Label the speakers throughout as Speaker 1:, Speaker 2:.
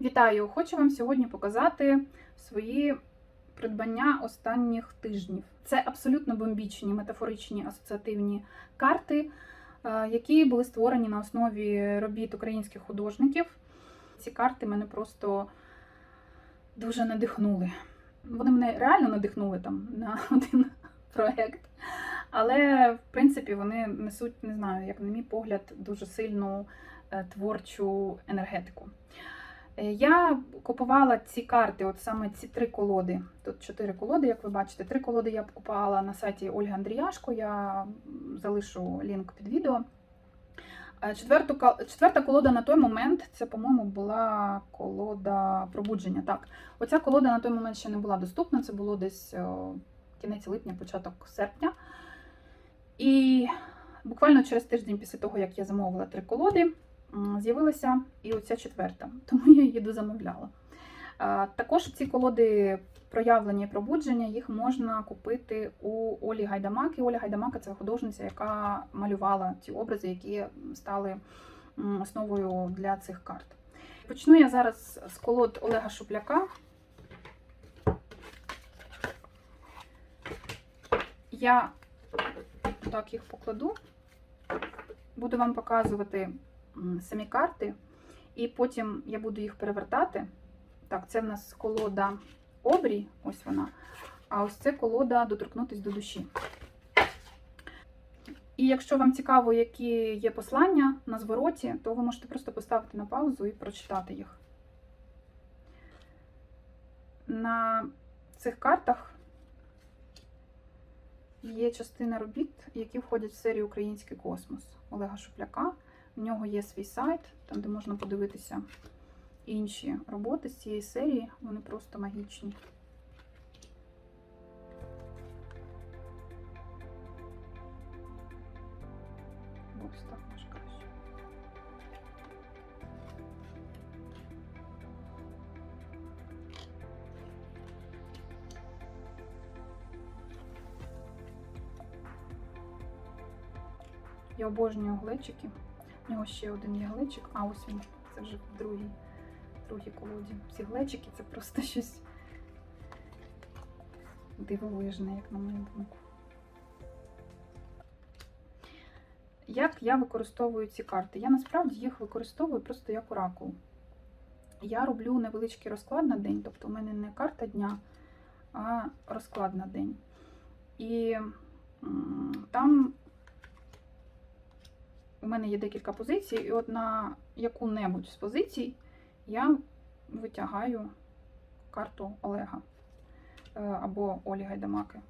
Speaker 1: Вітаю! Хочу вам сьогодні показати свої придбання останніх тижнів. Це абсолютно бомбічні метафоричні асоціативні карти, е, які були створені на основі робіт українських художників. Ці карти мене просто дуже надихнули. Вони мене реально надихнули там на один проєкт. Але, в принципі, вони несуть, не знаю, як на мій погляд, дуже сильну е, творчу енергетику. Е, Я купувала ці карти, от саме ці три колоди. Тут чотири колоди, як ви бачите. Три колоди я купувала на сайті Ольги Андріяшко. Я залишу лінк під відео. Е, Четверту, четверта колода на той момент, це, по-моєму, була колода пробудження. Так, оця колода на той момент ще не була доступна. Це було десь кінець липня, початок серпня. І буквально через тиждень після того, як я замовила три колоди, з'явилася і оця четверта, тому я її дозамовляла. Також ці колоди проявлення і пробудження, їх можна купити у Олі Гайдамаки. Оля Гайдамака це художниця, яка малювала ті образи, які стали основою для цих карт. Почну я зараз з колод Олега Шупляка. Я так їх покладу. Буду вам показувати самі карти, і потім я буду їх перевертати. Так, це в нас колода обрій, ось вона. А ось це колода доторкнутись до душі. І якщо вам цікаво, які є послання на звороті, то ви можете просто поставити на паузу і прочитати їх. На цих картах є частина робіт, які входять в серію Український космос Олега Шупляка. У нього є свій сайт, там де можна подивитися інші роботи з цієї серії. Вони просто магічні. Ось так може краще. Я обожнюю глечики. У нього ще один є глечик, а ось він. Це вже в другій, другій колоді. Ці глечики це просто щось дивовижне, як на мою думку. Як я використовую ці карти? Я насправді їх використовую просто як оракул. Я роблю невеличкий розклад на день, тобто у мене не карта дня, а розклад на день. І там у мене є декілька позицій, і от на яку-небудь з позицій я витягаю карту Олега е, або Олі Гайдамаки.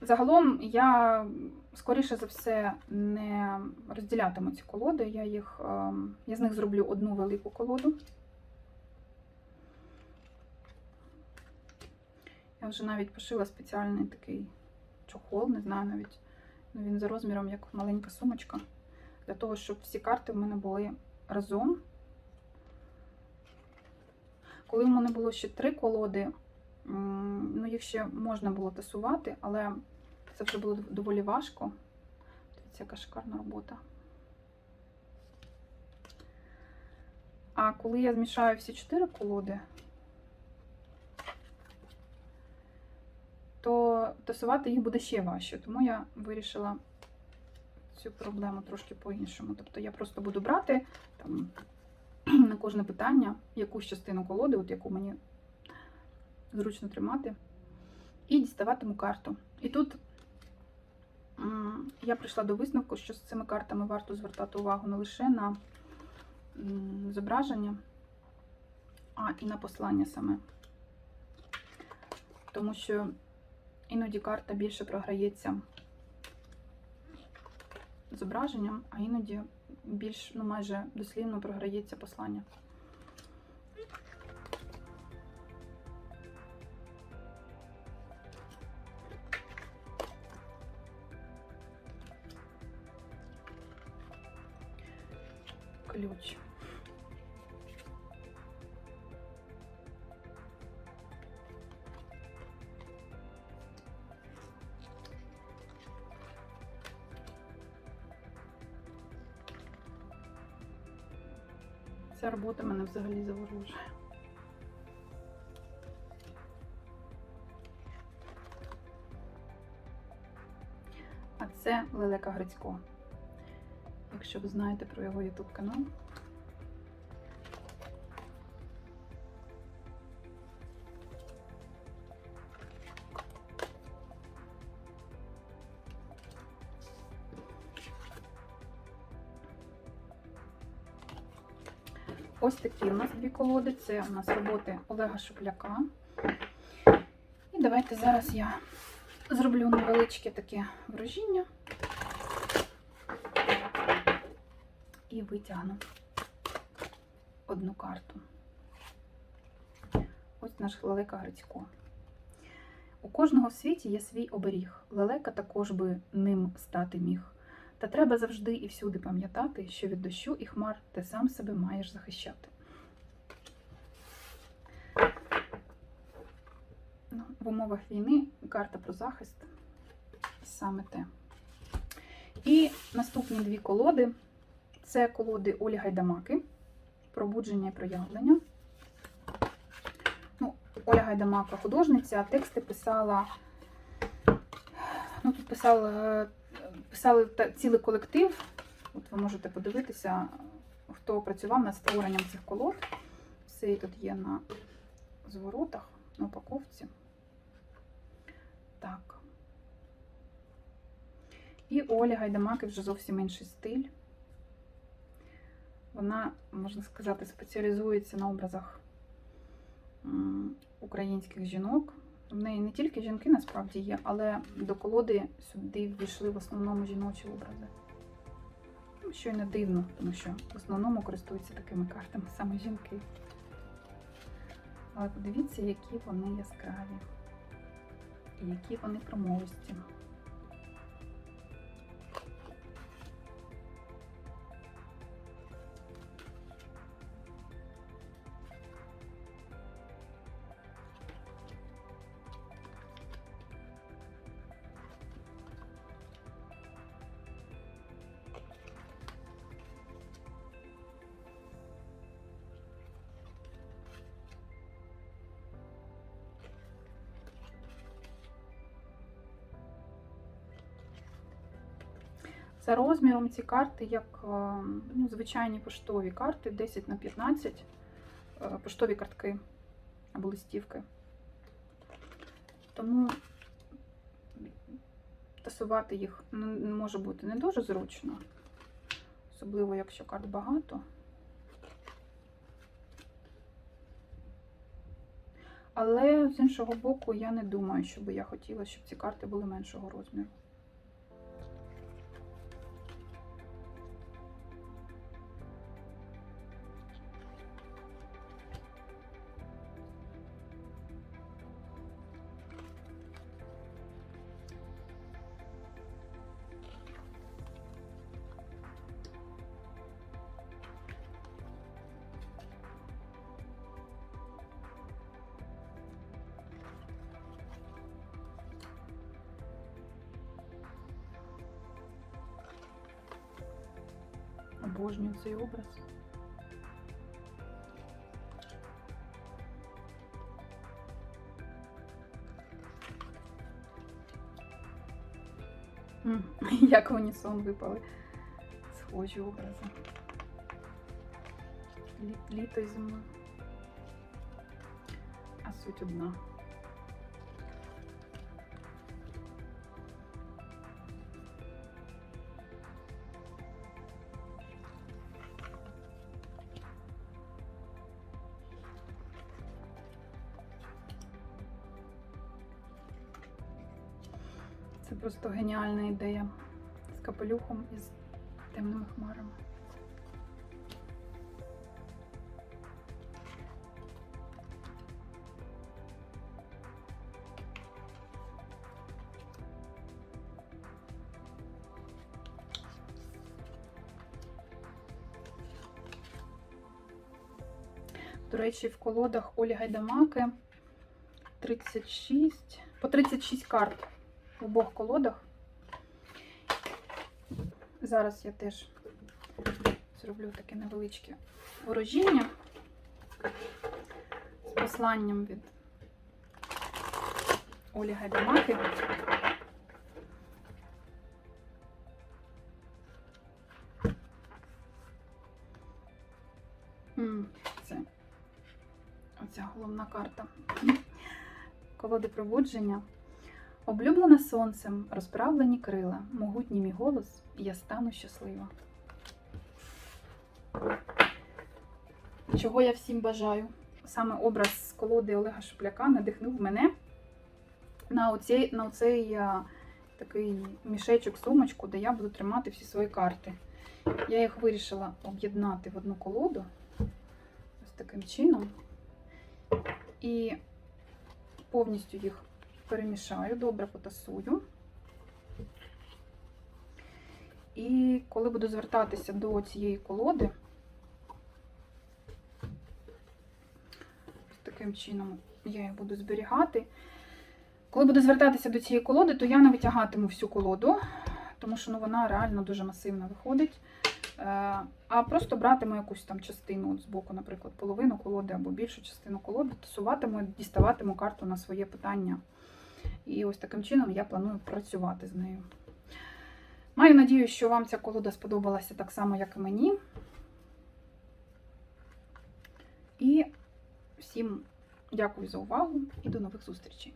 Speaker 1: Загалом я, скоріше за все, не розділятиму ці колоди. Я, їх, ем, я з них зроблю одну велику колоду. Я вже навіть пошила спеціальний такий чохол, не знаю навіть. Він за розміром як маленька сумочка. Для того, щоб всі карти в мене були разом. Коли в мене було ще три колоди, ну їх ще можна було тасувати, але це вже було доволі важко. Дивіться, яка шикарна робота. А коли я змішаю всі чотири колоди, то тасувати їх буде ще важче. Тому я вирішила цю проблему трошки по-іншому. Тобто я просто буду брати там, на кожне питання якусь частину колоди, от яку мені зручно тримати, і діставатиму карту. І тут я прийшла до висновку, що з цими картами варто звертати увагу не лише на зображення, а і на послання саме. Тому що іноді карта більше програється зображенням, а іноді більш, ну майже дослівно програється послання. Ключ. Ця робота мене взагалі заворожує. А це Лелека Грицько. Якщо ви знаєте про його YouTube канал. Ось такі у нас дві колоди. Це у нас роботи Олега Шупляка. І давайте зараз я зроблю невеличке таке вражіння і витягну одну карту. Ось наш лелека Грицько. У кожного в світі є свій оберіг. Лелека також би ним стати міг. Та треба завжди і всюди пам'ятати, що від дощу і хмар ти сам себе маєш захищати. Ну, в умовах війни карта про захист саме те. І наступні дві колоди це колоди Олі Гайдамаки, пробудження і проявлення. Ну, Оля Гайдамака художниця, тексти писала. Ну, тут писала писали цілий колектив. От ви можете подивитися, хто працював над створенням цих колод. Все тут є на зворотах, на упаковці. Так. І Оля Гайдамаки вже зовсім інший стиль. Вона, можна сказати, спеціалізується на образах українських жінок. В неї не тільки жінки насправді є, але до колоди сюди ввійшли в основному жіночі образи. Ну, Що й не дивно, тому що в основному користуються такими картами саме жінки. Але подивіться, які вони яскраві і які вони промовисті. За розміром ці карти, як е, ну, звичайні поштові карти, 10 на 15 е, поштові картки або листівки. Тому тасувати їх може бути не дуже зручно, особливо якщо карт багато. Але з іншого боку, я не думаю, щоб я хотіла, щоб ці карти були меншого розміру. Обожнюю цей образ. М, Як в унісон випали схожі образи. Лі- Літо і зима. А суть одна. Просто геніальна ідея з капелюхом і з темними хмарами. До речі, в колодах Олі Гайдамаки 36, по 36 карт в обох колодах. Зараз я теж зроблю таке невеличке ворожіння з посланням від Олі Гайдамаки. Це оця головна карта. Колоди пробудження. Облюблена сонцем, розправлені крила, могутній мій голос, я стану щаслива. Чого я всім бажаю? Саме образ колоди Олега Шупляка надихнув мене на оцей, на оцей а, такий мішечок, сумочку, де я буду тримати всі свої карти. Я їх вирішила об'єднати в одну колоду ось таким чином. І повністю їх перемішаю, добре потасую. І коли буду звертатися до цієї колоди, таким чином я їх буду зберігати. Коли буду звертатися до цієї колоди, то я не витягатиму всю колоду, тому що ну, вона реально дуже масивно виходить. Е, А просто братиму якусь там частину от збоку, наприклад, половину колоди або більшу частину колоди, тасуватиму, діставатиму карту на своє питання. І ось таким чином я планую працювати з нею. Маю надію, що вам ця колода сподобалася так само, як і мені. І всім дякую за увагу і до нових зустрічей!